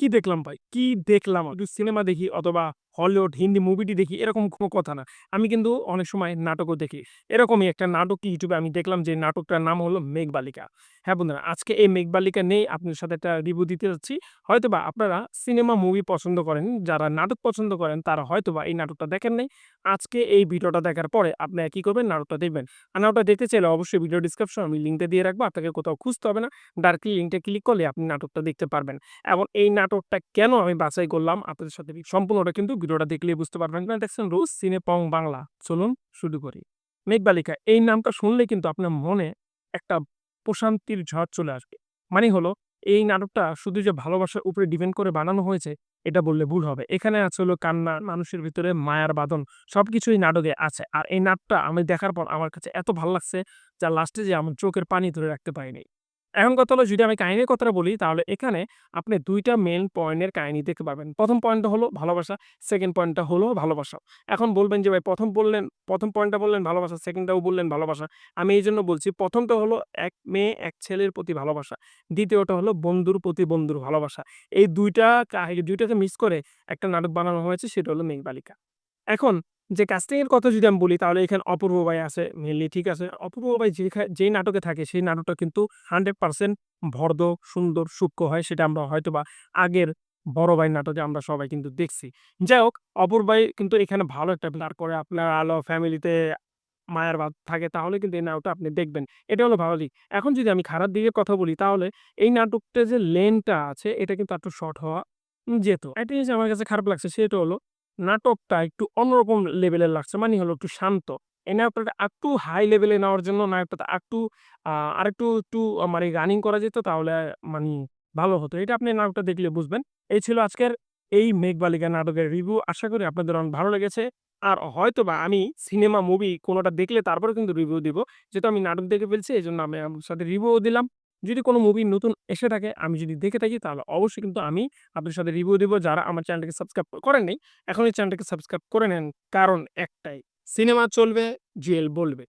কি দেখলাম ভাই? কি দেখলাম? একটু সিনেমা দেখি অথবা হলিউড, হিন্দি মুভিটি দেখি এরকম কোনো কথা না। আমি কিন্তু অনেক সময় নাটকও দেখি। এরকমই একটা নাটক ইউটিউবে আমি দেখলাম যে নাটকটার নাম হলো 'মেঘবালিকা'। হ্যাঁ, বন্ধুরা আজকে এই 'মেঘবালিকা' নেই আপনার সাথে একটা রিভিউ দিতে যাচ্ছি। হয়তোবা আপনারা সিনেমা মুভি পছন্দ করেন, যারা নাটক পছন্দ করেন তারা হয়তোবা এই নাটকটা দেখেন নাই। আজকে এই ভিডিওটা দেখার পরে আপনারা কী করবেন? নাটকটা দেখবেন। আর নাটকটা দেখতে চাইলে অবশ্যই ভিডিও ডিসক্রিপশন আমি লিঙ্কটা দিয়ে রাখব। আপনাকে কোথাও খুঁজতে হবে না। ডাইরেক্টলি লিঙ্কটা ক্লিক করলে আপনি নাটকটা দেখতে পারবেন। এবং এই নাটকটা কেন আমি বাছাই করলাম আপনাদের সাথে সম্পূর্ণটা কিন্তু ভিডিওটা দেখলেই বুঝতে পারবেন। আপনারা দেখছেন রোজ সিনেপং বাংলা। চলুন শুরু করি। 'মেঘবালিকা' এই নামটা শুনলেই কিন্তু আপনার মনে একটা প্রশান্তির ঝড় চলে আসবে। মানে হলো এই নাটকটা শুধু যে ভালোবাসার উপরে ডিপেন্ড করে বানানো হয়েছে এটা বললে ভুল হবে। এখানে আছে হলো কান্না, মানুষের ভিতরে মায়ার বাদন বাঁধন সবকিছুই নাটকে আছে। আর এই নাটকটা আমি দেখার পর আমার কাছে এত ভালো লাগছে যা লাস্টে যেয়ে আমার চোখের পানি ধরে রাখতে পারিনি। এখন কথা হলো যদি আমি কাহিনীর কথাটা বলি তাহলে এখানে আপনি দুইটা মেন পয়েন্টের কাহিনী দেখতে পাবেন। প্রথম পয়েন্টটা হলো ভালোবাসা, সেকেন্ড পয়েন্টটা হলো ভালোবাসা। এখন বলবেন যে ভাই প্রথম বললেন প্রথম পয়েন্টটা বললেন ভালোবাসা, সেকেন্ডটাও বললেন ভালোবাসা। আমি এই জন্য বলছি ১ম টা হলো এক মেয়ে এক ছেলের প্রতি ভালোবাসা। দ্বিতীয়টা হলো বন্ধুর প্রতি বন্ধুর ভালোবাসা। এই দুইটা কাহিনী দুইটাকে মিস করে একটা নাটক বানানো হয়েছে সেটা হলো 'মেঘবালিকা'। এখন যে কাস্টিং এর কথা যদি আমি বলি তাহলে এখানে অপূর্ব ভাই আছে মেনলি ঠিক আছে। অপূর্ব ভাই যেখা যেই নাটকে থাকে সেই নাটকটা কিন্তু 100% ভর্দ সুন্দর, সূক্ষ্ম হয় সেটা আমরা হয়তোবা আগের বড় ভাই নাটকে আমরা সবাই কিন্তু দেখছি। যাই হোক অপূর্ব ভাই কিন্তু এখানে ভালো একটা প্লেয়ার করে আপনার আলো ফ্যামিলিতে মায়ার বাঁধ থাকে তাহলে কিন্তু এই নাটকটা আপনি দেখবেন। এটা হলো ভালো দিক। এখন যদি আমি খারাপ দিকের কথা বলি তাহলে এই নাটকটা যে লেনটা আছে এটা কিন্তু একটু শর্ট হওয়া যেত। জিনিস আমার কাছে খারাপ লাগছে সেটা হলো নাটকটা একটু অন্যরকম লেভেলের লাগছে। মানে হলো একটু শান্ত। এই নাটকটা আরেকটু হাই লেভেলে নেওয়ার জন্য নাটকটাতে আরেকটু আ আরেকটু একটু মানে রানিং করা যেত তাহলে মানে ভালো হতো। এটা আপনি নাটকটা দেখলে বুঝবেন। এই ছিল আজকের এই 'মেঘবালিকা' নাটকের রিভিউ। আশা করি আপনাদের অনেক ভালো লেগেছে। আর হয়তো বা আমি সিনেমা, মুভি কোনটা দেখলে তারপরে কিন্তু রিভিউ দিব। যেহেতু আমি নাটক দেখে ফেলছি এই জন্য আমি আপনার সাথে রিভিউও দিলাম। যদি কোনো মুভি নতুন এসে থাকে আমি যদি দেখে থাকি তাহলে অবশ্যই কিন্তু আমি আপনাদের সাথে রিভিউ দেবো যারা আমার চ্যানেলটাকে সাবস্ক্রাইব করেন নাই এই চ্যানেলটাকে সাবস্ক্রাইব করে নেন। কারণ একটাই সিনেমা চলবে, জুয়েল বলবে।